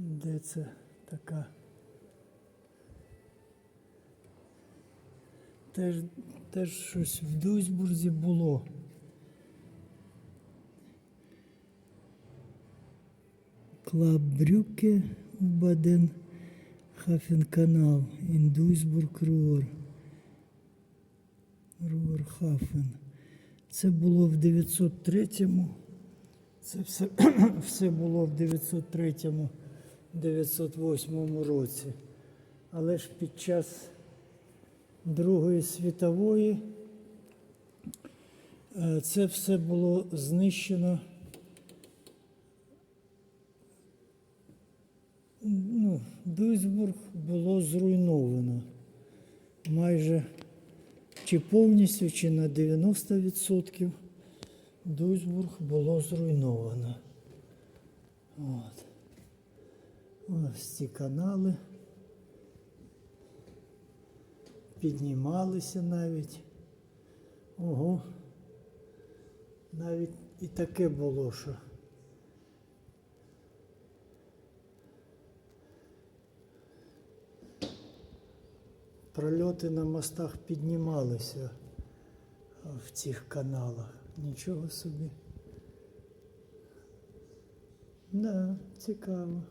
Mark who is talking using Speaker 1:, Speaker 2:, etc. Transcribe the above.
Speaker 1: Де це така? Теж, теж щось в Дуйсбурзі було. Клаб Брюке у Баден Хафенканал, in Дуйсбург Руhr. Руерхафен. Це було в 903-му. Це все, все було в 903-му, 908 році. Але ж під час Другої світової е, це все було знищено. Ну, Дуйсбург було зруйновано майже чи повністю, чи на 90% Дуйсбург було зруйновано. От. Ось ці канали піднімалися навіть. Ого. Навіть і таке було, що. Прольоти на мостах піднімалися в цих каналах. Нічого собі. Да, цікаво.